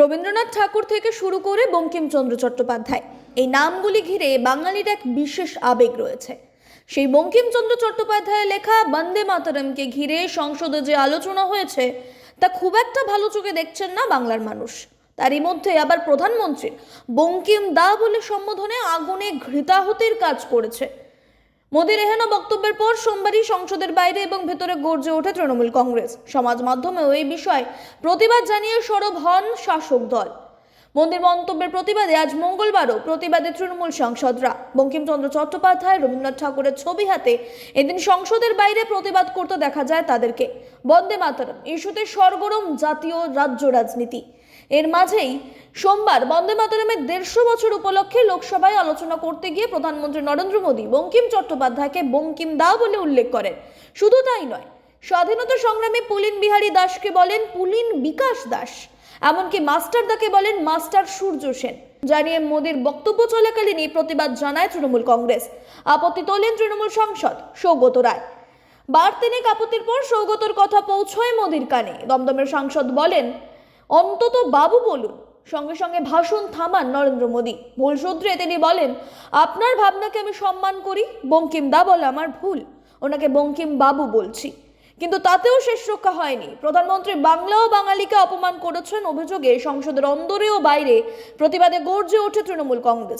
রবীন্দ্রনাথ ঠাকুর থেকে শুরু করে বঙ্কিমচন্দ্র চট্টোপাধ্যায়। এই নামগুলি ঘিরে বাঙালির এক বিশেষ আবেগ রয়েছে। সেই বঙ্কিমচন্দ্র চট্টোপাধ্যায়ের লেখা বন্দে মাতরমকে ঘিরে সংসদে যে আলোচনা হয়েছে, তা খুব একটা ভালো চোখে দেখছেন না বাংলার মানুষ। তারই মধ্যে আবার প্রধানমন্ত্রী বঙ্কিম দা বলে সম্বোধনে আগুনে ঘৃতাহতির কাজ করেছে। মোদীর এহেন বক্তব্যের পর সোমবারই সংসদের বাইরে এবং ভেতরে গর্জে ওঠে তৃণমূল কংগ্রেস। সমাজ মাধ্যমেও এই বিষয়ে প্রতিবাদ জানিয়ে সরব হন শাসক দল। মোদীর মন্তব্যের প্রতিবাদে আজ মঙ্গলবারও প্রতিবাদে তৃণমূল সাংসদরা। বঙ্কিমচন্দ্র চট্টোপাধ্যায়, রবীন্দ্রনাথ ঠাকুরের ছবি হাতে এদিন সংসদের বাইরে প্রতিবাদ করতে দেখা যায় তাদেরকে। বন্দে মাতরম, ইস্যুতে সরগরম জাতীয় রাজ্য রাজনীতি। এর মাঝেই সোমবার বন্দে মাতরমের দেড়শো বছর উপলক্ষে লোকসভায় আলোচনা করতে গিয়ে প্রধানমন্ত্রী নরেন্দ্র মোদী বঙ্কিম চট্টোপাধ্যায়কে বঙ্কিম দা বলে উল্লেখ করেন। শুধু তাই নয়, স্বাধীনতা সংগ্রামে পুলিন বিহারী দাসকে বলেন পুলিন বিকাশ দাস, এমনকি মাস্টার দাকে বলেন মাস্টার সূর্য সেন। জানিয়ে মোদীর বক্তব্য চলাকালীনই প্রতিবাদ জানায় তৃণমূল কংগ্রেস। আপত্তি তোলেন তৃণমূল সাংসদ সৌগত রায়। বার তিনেক আপত্তির পর সৌগতর কথা পৌঁছয় মোদির কানে। দমদমের সাংসদ বলেন অন্তত বাবু বলুন। সঙ্গে সঙ্গে ভাষণ থামান নরেন্দ্র মোদী। ভুল শুধরে তিনি বলেন, আপনার ভাবনাকে আমি সম্মান করি, বঙ্কিম দা বলে আমার ভুল। ওনাকে বঙ্কিম বাবু বলছি। কিন্তু তাতেও শেষ রক্ষা হয়নি। প্রধানমন্ত্রী বাংলা ও বাঙালিকে অপমান করেছেন অভিযোগে সংসদের অন্দরে ও বাইরে প্রতিবাদে গর্জে ওঠে তৃণমূল কংগ্রেস।